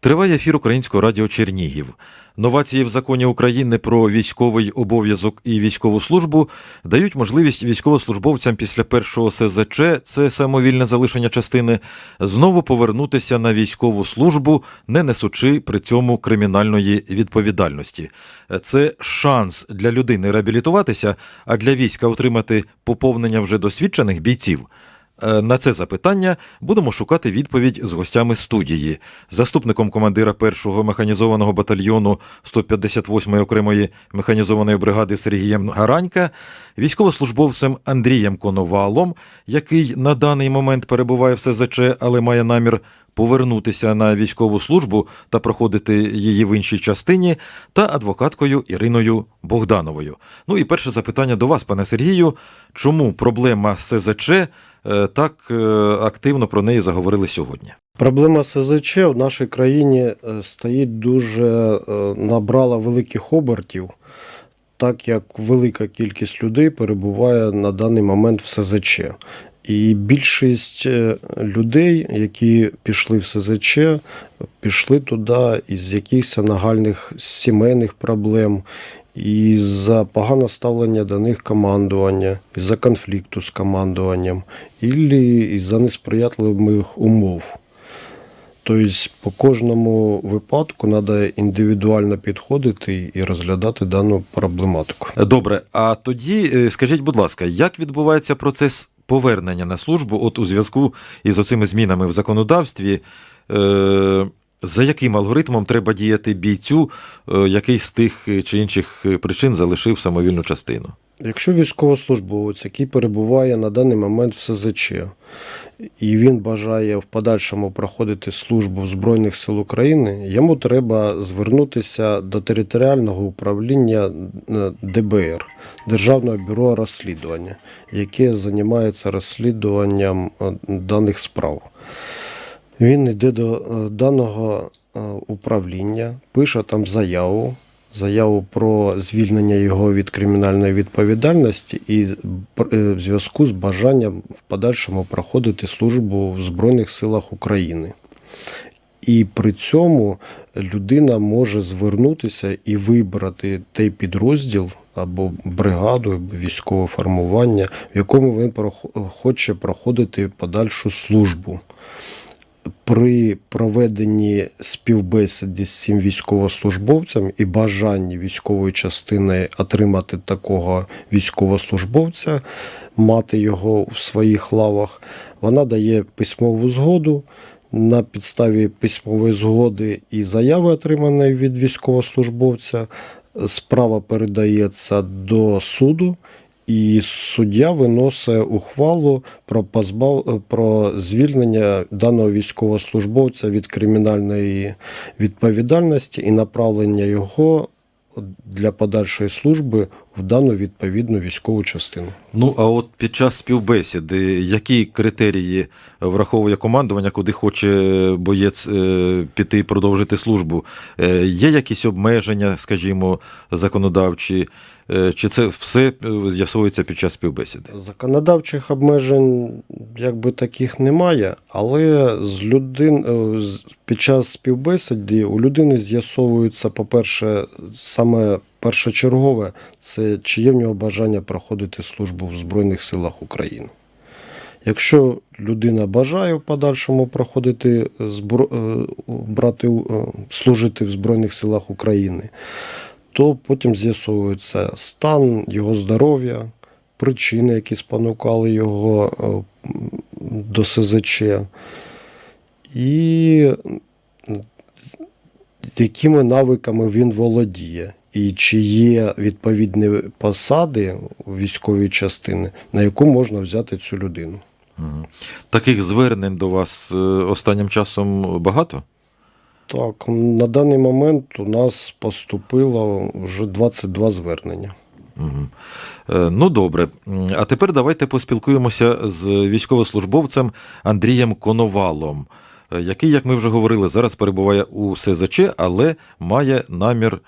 Триває ефір Українського радіо Чернігів. Новації в законі України про військовий обов'язок і військову службу дають можливість військовослужбовцям після першого СЗЧ, це самовільне залишення частини, знову повернутися на військову службу, не несучи при цьому кримінальної відповідальності. Це шанс для людини реабілітуватися, а для війська отримати поповнення вже досвідчених бійців. Е, На це запитання будемо шукати відповідь з гостями студії, заступником командира першого механізованого батальйону 158-ї окремої механізованої бригади Сергієм Гаранька, військовослужбовцем Андрієм Коновалом, який на даний момент перебуває в СЗЧ, але має намір повернутися на військову службу та проходити її в іншій частині, та адвокаткою Іриною Богдановою. Ну і перше запитання до вас, пане Сергію. Чому проблема СЗЧ так е, активно про неї заговорили сьогодні? Проблема СЗЧ в нашій країні е, стоїть дуже е, набрала великих обертів, так як велика кількість людей перебуває на даний момент в СЗЧ. І більшість е, людей, які пішли в СЗЧ, пішли туди із якихось нагальних сімейних проблем, і за погане ставлення до них командування, із-за конфлікту з командуванням, і із-за несприятливих умов. Тобто по кожному випадку треба індивідуально підходити і розглядати дану проблематику. Добре, а тоді е, скажіть, будь ласка, як відбувається процес повернення на службу от у зв'язку із оцими змінами в законодавстві? Е, за яким алгоритмом треба діяти бійцю, е, який з тих чи інших причин залишив самовільну частину? Якщо військовослужбовець, який перебуває на даний момент в СЗЧ, і він бажає в подальшому проходити службу в Збройних сил України, йому треба звернутися до територіального управління е, ДБР, Державного бюро розслідування, яке займається розслідуванням е, даних справ. Він йде до е, даного е, управління, пише там заяву, заяву про звільнення його від кримінальної відповідальності і е, в зв'язку з бажанням в подальшому проходити службу в Збройних силах України. І при цьому людина може звернутися і вибрати той підрозділ або бригаду, військове формування, в якому він хоче проходити подальшу службу при проведенні співбесіди з цим військовослужбовцем і бажанні військової частини отримати такого військовослужбовця, мати його в своїх лавах, вона дає письмову згоду. На підставі письмової згоди і заяви, отриманої від військовослужбовця, справа передається до суду, і суддя виносить ухвалу про позбав... про звільнення даного військовослужбовця від кримінальної відповідальності і направлення його для подальшої служби в дану відповідну військову частину. Ну, а от під час співбесіди, які критерії враховує командування, куди хоче боєць е, піти і продовжити службу? Е, Є якісь обмеження, скажімо, законодавчі, Е, чи це все з'ясовується під час співбесіди? Законодавчих обмежень якби таких немає, але з людин з- під час співбесіди у людини з'ясовується, по-перше, саме першочергове, це чи є в нього бажання проходити службу в Збройних силах України. Якщо людина бажає в подальшому проходити е, брати е, служити в Збройних силах України, то потім з'ясовується стан його здоров'я, причини, які спонукали його е, до СЗЧ, і якими навиками він володіє, і чи є відповідні посади у військовій частини, на яку можна взяти цю людину. Таких звернень до вас е, останнім часом багато? Так, на даний момент у нас поступило вже 22 звернення. Е, Ну, добре. А тепер давайте поспілкуємося з військовослужбовцем Андрієм Коновалом, е, який, як ми вже говорили, зараз перебуває у СЗЧ, але має намір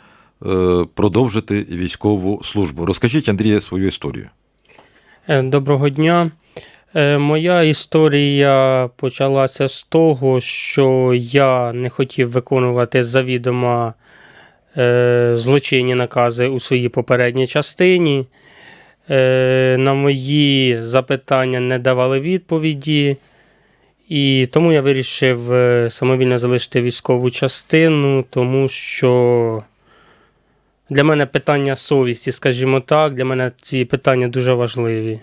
продовжити військову службу. Розкажіть, Андрія, свою історію. Е, Доброго дня. Е, Моя історія почалася з того, що я не хотів виконувати завідомо е, злочинні накази у своїй попередній частині. Е, на мої запитання не давали відповіді, і тому я вирішив е, самовільно залишити військову частину, тому що для мене питання совісті, скажімо так, для мене ці питання дуже важливі.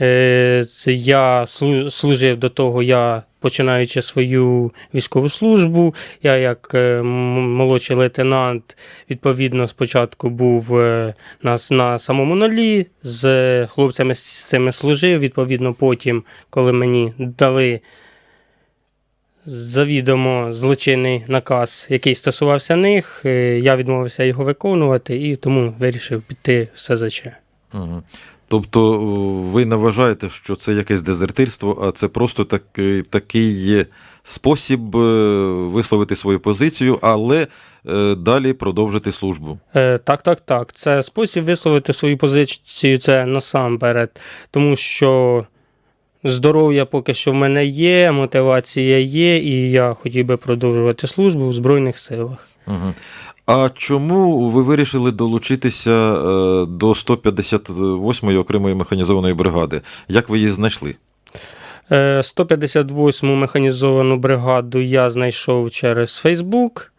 Е, я служив до того, я починаючи свою військову службу. Я як е, молодший лейтенант, відповідно, спочатку був е, на, на самому нулі, з хлопцями з цими служив. Відповідно, потім, коли мені дали завідомо злочинний наказ, який стосувався них, е, я відмовився його виконувати і тому вирішив піти в СЗЧ. Угу. Тобто ви не вважаєте, що це якесь дезертирство, а це просто такий, такий спосіб е, висловити свою позицію, але е, далі продовжити службу. Е, Так, так, так. Це спосіб висловити свою позицію, це насамперед. Тому що здоров'я поки що в мене є, мотивація є, і я хотів би продовжувати службу в Збройних силах. Угу. А чому ви вирішили долучитися е, до 158-ї окремої механізованої бригади? Як ви її знайшли? Е, 158-му механізовану бригаду я знайшов через Фейсбук.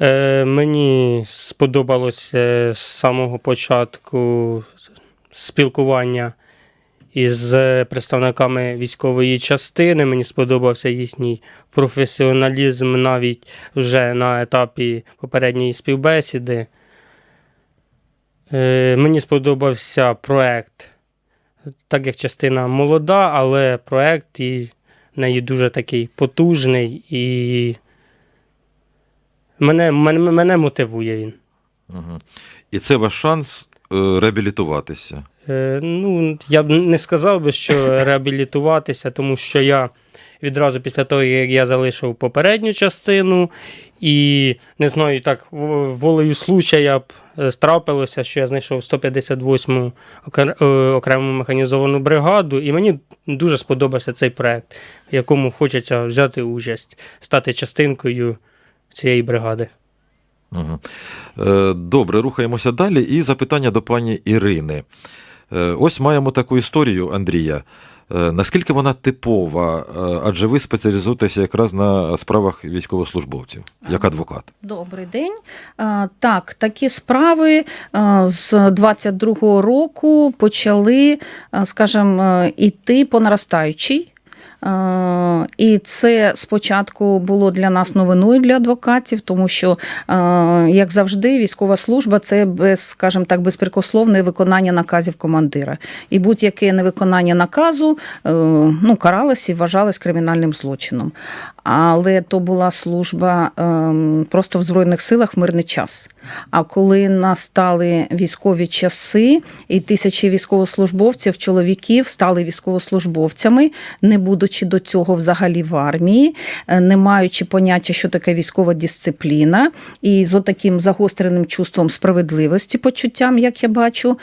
Е, Мені сподобалося з самого початку спілкування із представниками військової частини. Мені сподобався їхній професіоналізм навіть вже на етапі попередньої співбесіди. Е, Мені сподобався проект так як частина молода, але проект і в неї дуже такий потужний і мене, мене, мене мотивує він. Угу. І це ваш шанс е, реабілітуватися. Е, ну, я б не сказав би, що реабілітуватися, тому що я відразу після того, як я залишив попередню частину, і не знаю, так волею случая б е, трапилося, що я знайшов 158-му е, окрему механізовану бригаду, і мені дуже сподобався цей проект, в якому хочеться взяти участь, стати частинкою цієї бригади. Угу. Добре, рухаємося далі. І запитання до пані Ірини. Е, ось маємо таку історію Андрія. Е, наскільки вона типова, Е, адже ви спеціалізуєтеся якраз на справах військовослужбовців, як адвокат. Добрий день. Так, такі справи з 22-го року почали, скажімо, іти по наростаючій. Е, І це спочатку було для нас новиною для адвокатів, тому що, е, як завжди, військова служба це без, скажімо так, безпрекословне виконання наказів командира. І будь-яке невиконання наказу е, ну, каралось і вважалось кримінальним злочином. Але то була служба просто в Збройних силах в мирний час. А коли настали військові часи, і тисячі військовослужбовців, чоловіків стали військовослужбовцями, не будучи до цього взагалі в армії, е, не маючи поняття, що таке військова дисципліна, і з отаким загостреним чувством справедливості, почуттям, як я бачу.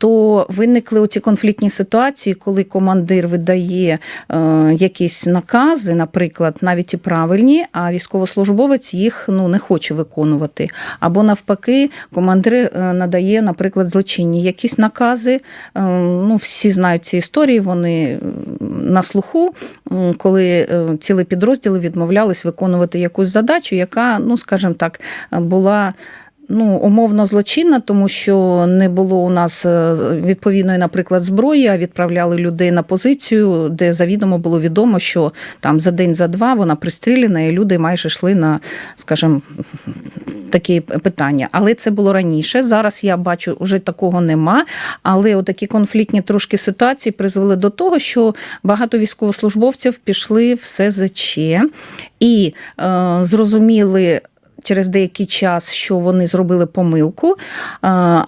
То виникли оці конфліктні ситуації, коли командир видає е, якісь накази, наприклад, навіть і правильні, а військовослужбовець їх ну, не хоче виконувати. Або навпаки, командир е, надає, наприклад, злочинні якісь накази. Е, ну, всі знають ці історії, вони на слуху, коли е, цілі підрозділи відмовлялись виконувати якусь задачу, яка, ну, скажімо так, була ну, умовно злочинна, тому що не було у нас е, відповідної, наприклад, зброї, а відправляли людей на позицію, де завідомо було відомо, що там за день, за два вона пристріляна, і люди майже йшли на, скажімо, такі питання. Але це було раніше. Зараз я бачу, вже такого нема. Але отакі конфліктні трошки ситуації призвели до того, що багато військовослужбовців пішли в СЗЧ і е, зрозуміли через деякий час, що вони зробили помилку, е,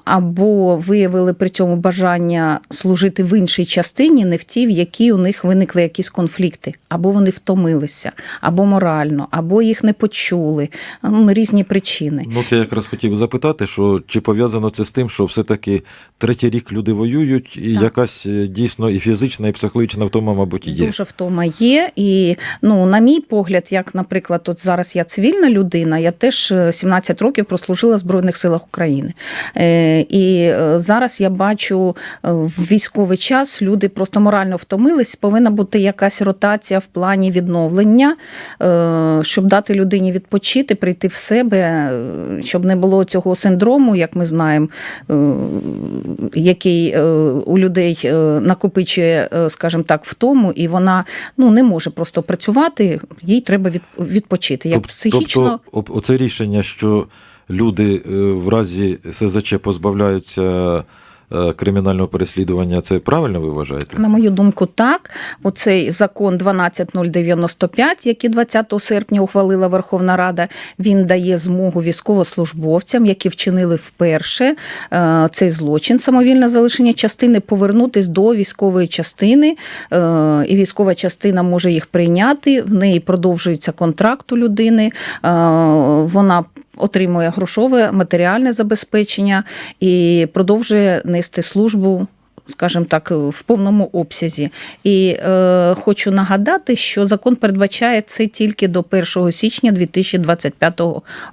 або виявили при цьому бажання служити в іншій частині, не в тій, в якій у них виникли якісь конфлікти, або вони втомилися, або морально, або їх не почули. Ну, різні причини. Ну, я якраз хотів запитати, що чи пов'язано це з тим, що все-таки третій рік люди воюють, і Так. якась е, дійсно і фізична, і психологічна втома, мабуть, є. Дуже втома є. І ну, на мій погляд, як, наприклад, от зараз я цивільна людина, я теж е, 17 років прослужила в Збройних силах України. Е, і е, зараз я бачу е, в військовий час люди просто морально втомились. Повинна бути якась ротація в плані відновлення, е, щоб дати людині відпочити, прийти в себе, е, щоб не було цього синдрому, як ми знаємо, е, який е, у людей е, накопичує, е, скажімо так, втому, і вона ну, не може просто працювати, їй треба відпочити. Як Тоб- психічно, Тобто, об- оце рішення, що люди е, в разі СЗЧ позбавляються кримінального переслідування, це правильно ви вважаєте? На мою думку, так. Оцей закон 12095, який 20 серпня ухвалила Верховна Рада, він дає змогу військовослужбовцям, які вчинили вперше е, цей злочин, самовільне залишення частини, повернутись до військової частини, е, і військова частина може їх прийняти. В неї продовжується контракт у людини. е, Вона отримує грошове матеріальне забезпечення і продовжує нести службу. Скажімо так, в повному обсязі. І е, хочу нагадати, що закон передбачає це тільки до 1 січня 2025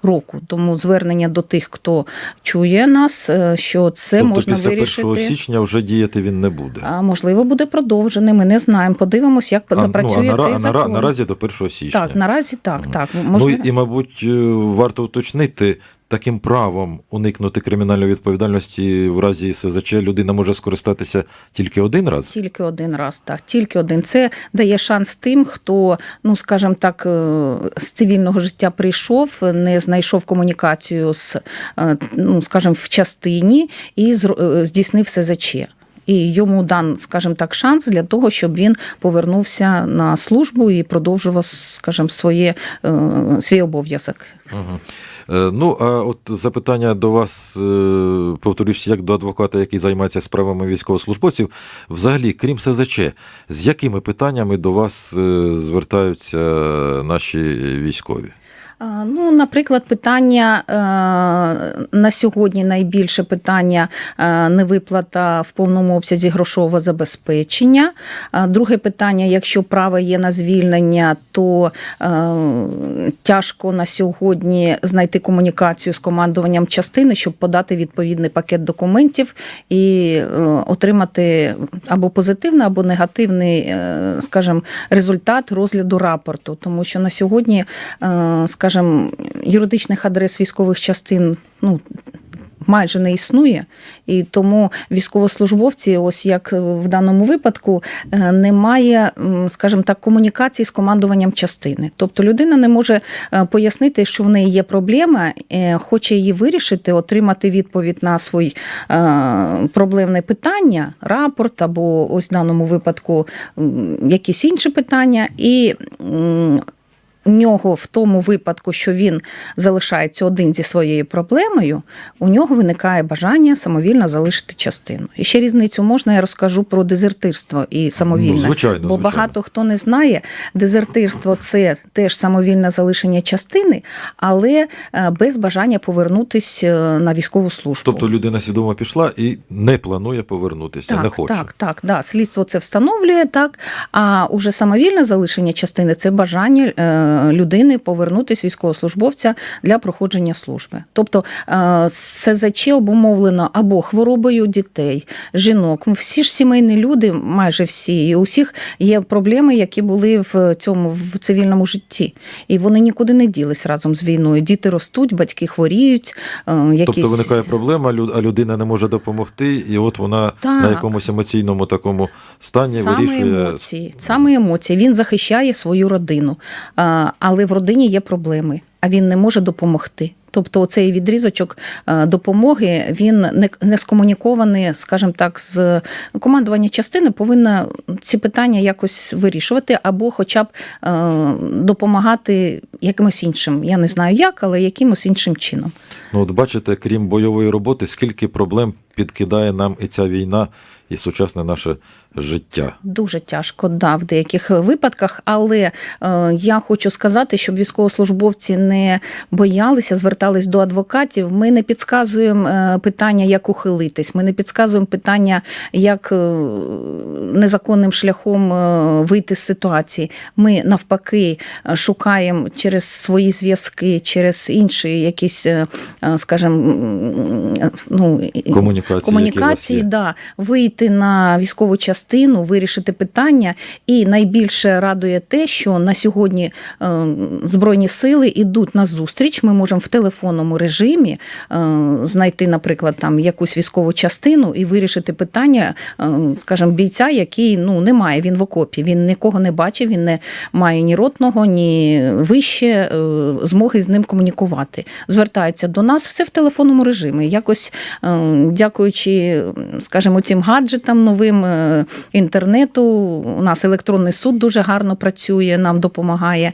року. Тому звернення до тих, хто чує нас, е, що це тобто можна після вирішити. 1 січня вже діяти він не буде. А можливо, буде продовжений. Ми не знаємо. Подивимось, як А, запрацює ну, а, цей нара- закон. нара- наразі до 1 січня. Так, наразі так, так. Ну і, мабуть, е, варто уточнити, таким правом уникнути кримінальної відповідальності в разі СЗЧ людина може скористатися тільки один раз. Тільки один раз, так, тільки один. Це дає шанс тим, хто, ну скажімо так, е, з цивільного життя прийшов, не знайшов комунікацію з, е, ну скажімо, в частині і е, здійснив СЗЧ. І йому дан, скажімо так, шанс для того, щоб він повернувся на службу і продовжував, скажімо, своє, е, свій обов'язок. Угу. Ну, а от запитання до вас, е, повторюсь, як до адвоката, який займається справами військовослужбовців. Взагалі, крім СЗЧ, з якими питаннями до вас звертаються наші військові? Ну, наприклад, питання е, на сьогодні найбільше питання е, невиплата в повному обсязі грошового забезпечення. Друге питання: якщо право є на звільнення, то е, тяжко на сьогодні знайти комунікацію з командуванням частини, щоб подати відповідний пакет документів і отримати або позитивний, або негативний, скажімо, результат розгляду рапорту. Тому що на сьогодні, е, скажімо, юридичних адрес військових частин, ну. Майже не існує, і тому військовослужбовці, ось як в даному випадку, е, немає, скажімо так, комунікації з командуванням частини. Тобто людина не може е, пояснити, що в неї є проблема, е, хоче її вирішити, отримати відповідь на своє проблемне питання, рапорт або ось в даному випадку якісь інші питання, і нього в тому випадку, що він залишається один зі своєю проблемою, у нього виникає бажання самовільно залишити частину. І ще різницю можна, я розкажу про дезертирство і самовільне. Ну, звичайно, Бо звичайно. багато хто не знає, дезертирство це теж самовільне залишення частини, але е, без бажання повернутися на військову службу. Тобто людина свідомо пішла і не планує повернутися, Так, не хоче. так, так, да. Слідство це встановлює так. А уже самовільне залишення частини це бажання е, людини повернутися військовослужбовця для проходження служби. Тобто е, СЗЧ обумовлено або хворобою дітей, жінок. Ну, Всі ж сімейні люди, майже всі, і у всіх є проблеми, які були в цьому в цивільному житті. І вони нікуди не ділись разом з війною. Діти ростуть, батьки хворіють. е, Якісь... Тобто виникає проблема, а людина не може допомогти, і от вона Так. на якомусь емоційному такому стані Саме вирішує. емоції, саме емоції. Він захищає свою родину, а, але в родині є проблеми, а він не може допомогти. Тобто цей відрізочок е, допомоги він не, не скомунікований, скажімо так, з командування частини повинна ці питання якось вирішувати, або хоча б е, допомагати якимось іншим. Я не знаю як, але якимось іншим чином. Ну, от бачите, крім бойової роботи, скільки проблем підкидає нам і ця війна, і сучасне наше життя. Дуже тяжко, да, в деяких випадках, але е, я хочу сказати, щоб військовослужбовці не боялися, звертались до адвокатів. Ми не підказуємо е, питання, як ухилитись. Ми не підказуємо питання, як е, незаконним шляхом е, вийти з ситуації. Ми навпаки шукаємо через свої зв'язки, через інші якісь, е, е, скажімо, ну, Комунікації, комунікації, да, вийти на військову частину, вирішити питання. І найбільше радує те, що на сьогодні е, збройні сили йдуть на зустріч. Ми можемо в телефонному режимі знайти, наприклад, там якусь військову частину і вирішити питання, скажімо, бійця, який ну немає. Він в окопі, він нікого не бачив, він не має ні ротного, ні вище е, змоги з ним комунікувати. Звертаються до нас все в телефонному режимі. Якось е, дякуючи, скажімо, цим гаджетам новим е, інтернету. У нас електронний суд дуже гарно працює, нам допомагає.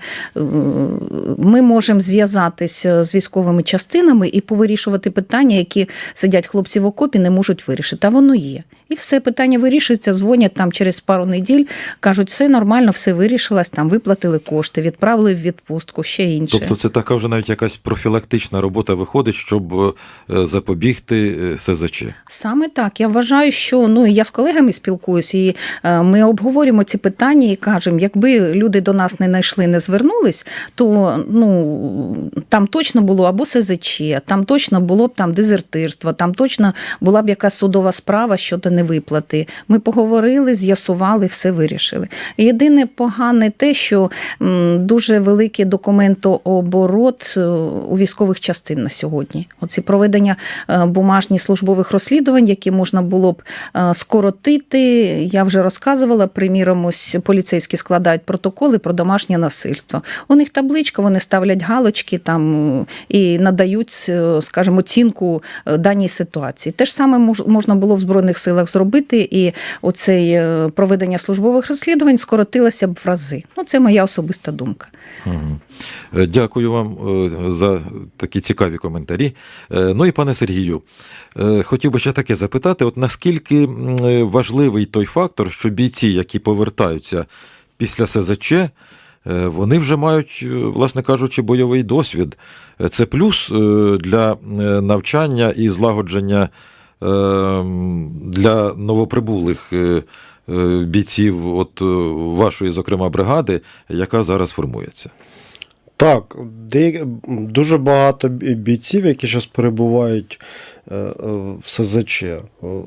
Ми можемо зв'язатися з військовими частинами і повирішувати питання, які сидять хлопці в окопі, не можуть вирішити. А воно є. І все питання вирішується, дзвонять там через пару неділь, кажуть, все нормально, все вирішилось, там виплатили кошти, відправили в відпустку, ще інше. Тобто це така вже навіть якась профілактична робота виходить, щоб е, запобігти е, СЗЧ. Саме так. Я вважаю, що ну я з колегами спілкуюся, і е, ми обговорюємо ці питання і кажемо, якби люди до нас не знайшли, не звернулись, то ну там точно було або СЗЧ, там точно було б там дезертирство, там точно була б якась судова справа щодо невиплати. Ми поговорили, з'ясували, все вирішили. Єдине погане те, що дуже великий документооборот е, у військових частин на сьогодні. Оці проведення е, бумажні службових розслідувань, які можна було б е, скоротити. Я вже розказувала, приміром, ось поліцейські складають протоколи про домашнє насильство. У них табличка, вони ставлять галочки там і надають, скажімо, оцінку даній ситуації. Те ж саме можна було в Збройних силах зробити, і оцей проведення службових розслідувань скоротилося б в рази. Ну, це моя особиста думка. Мгм. Е, Дякую вам е, за такі цікаві коментарі. Е, Ну і пане Сергію, хотів би ще таке запитати: от наскільки важливий той фактор, що бійці, які повертаються після СЗЧ, вони вже мають, власне кажучи, бойовий досвід. Це плюс для навчання і злагодження для новоприбулих бійців, от вашої, зокрема, бригади, яка зараз формується. Так, де, дуже багато бійців, які зараз перебувають в СЗЧ. Е,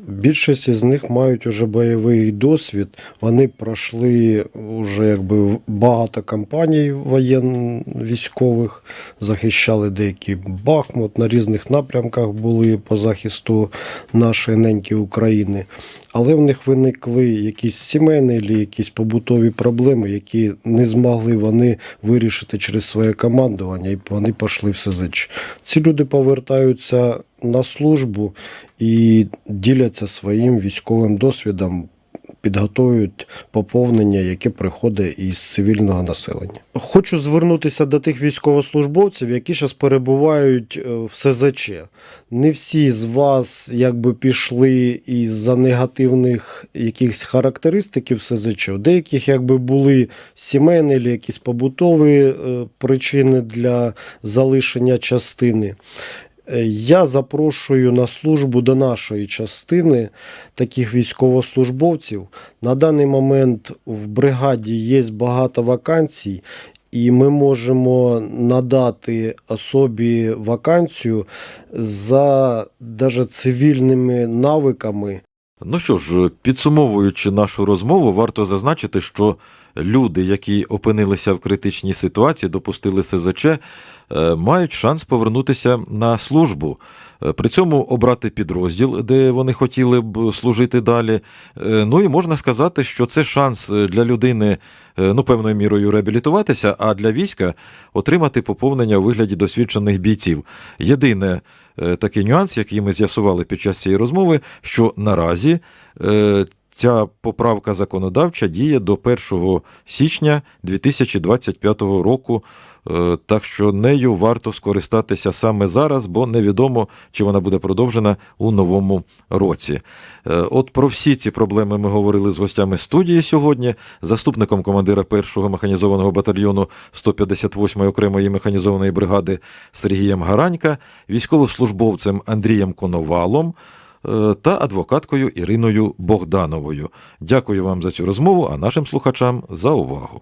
Більшість з них мають уже бойовий досвід. Вони пройшли вже якби багато кампаній воєн військових, захищали деякі Бахмут, на різних напрямках були по захисту нашої неньки України. Але в них виникли якісь сімейні або якісь побутові проблеми, які не змогли вони вирішити через своє командування, і вони пішли в СЗЧ. Ці люди повертаються на службу і діляться своїм військовим досвідом, підготують поповнення, яке приходить із цивільного населення. Хочу звернутися до тих військовослужбовців, які зараз перебувають е, в СЗЧ. Не всі з вас якби пішли із-за негативних якихось характеристиків СЗЧ. У деяких якби були сімейні або якісь побутові е, причини для залишення частини. Е, Я запрошую на службу до нашої частини таких військовослужбовців. На даний момент в бригаді є багато вакансій, і ми можемо надати особі вакансію за даже цивільними навиками. Ну що ж, підсумовуючи нашу розмову, варто зазначити, що люди, які опинилися в критичній ситуації, допустили СЗЧ, е, мають шанс повернутися на службу. Е, При цьому обрати підрозділ, де вони хотіли б служити далі. Е, Ну і можна сказати, що це шанс для людини ну, певною мірою реабілітуватися, а для війська отримати поповнення у вигляді досвідчених бійців. Єдине е, такий нюанс, який ми з'ясували під час цієї розмови, що наразі е, ця поправка законодавча діє до 1 січня 2025 року. Е, Так що нею варто скористатися саме зараз, бо невідомо, чи вона буде продовжена у новому році. Е, От про всі ці проблеми ми говорили з гостями студії сьогодні, заступником командира 1-го механізованого батальйону 158-ї окремої механізованої бригади Сергієм Гаранька, військовослужбовцем Андрієм Коновалом та адвокаткою Іриною Богдановою. Дякую вам за цю розмову, а нашим слухачам за увагу.